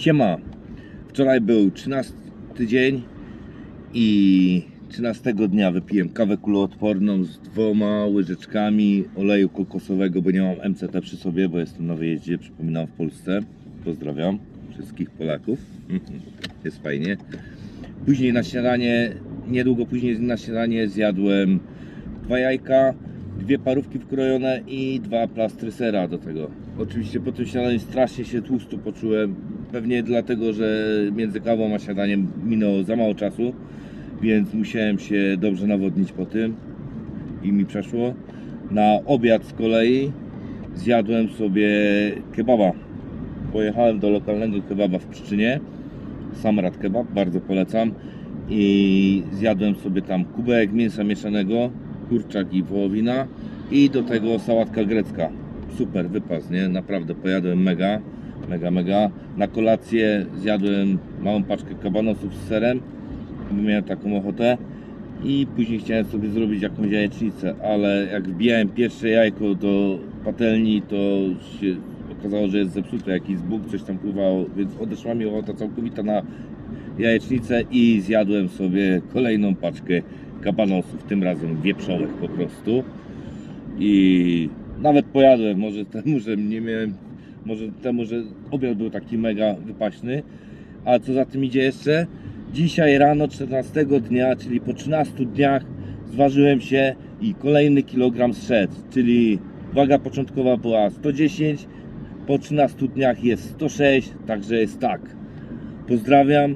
Siema. Wczoraj był 13 dzień i 13 dnia wypiłem kawę kuloodporną z dwoma łyżeczkami oleju kokosowego, bo nie mam MCT przy sobie, bo jestem na wyjeździe, przypominam w Polsce. Pozdrawiam wszystkich Polaków. Jest fajnie. Później na śniadanie, niedługo później na śniadanie zjadłem dwa jajka, dwie parówki wkrojone i dwa plastry sera do tego. Oczywiście po tym śniadaniu strasznie się tłusto poczułem. Pewnie dlatego, że między kawą a śniadaniem minęło za mało czasu, więc musiałem się dobrze nawodnić po tym i mi przeszło. Na obiad z kolei zjadłem sobie kebaba. Pojechałem do lokalnego kebaba w Pszczynie. Samrat kebab, bardzo polecam. I zjadłem sobie tam kubek mięsa mieszanego, kurczak i wołowina i do tego sałatka grecka. Super wypas, nie? Naprawdę pojadłem mega, mega, mega. Na kolację zjadłem małą paczkę kabanosów z serem, bo miałem taką ochotę. I później chciałem sobie zrobić jakąś jajecznicę, ale jak wbijałem pierwsze jajko do patelni, to się okazało, że jest zepsute, jakiś zbóg, coś tam pływało, więc odeszła mi ochota całkowita na jajecznicę i zjadłem sobie kolejną paczkę kabanosów, tym razem wieprzowych po prostu. I nawet pojadłem, może temu, że nie miałem, może temu, że obiad był taki mega wypaśny. A co za tym idzie jeszcze? Dzisiaj rano 14 dnia, czyli po 13 dniach zważyłem się i kolejny kilogram zszedł, czyli waga początkowa była 110, po 13 dniach jest 106, także jest tak. Pozdrawiam.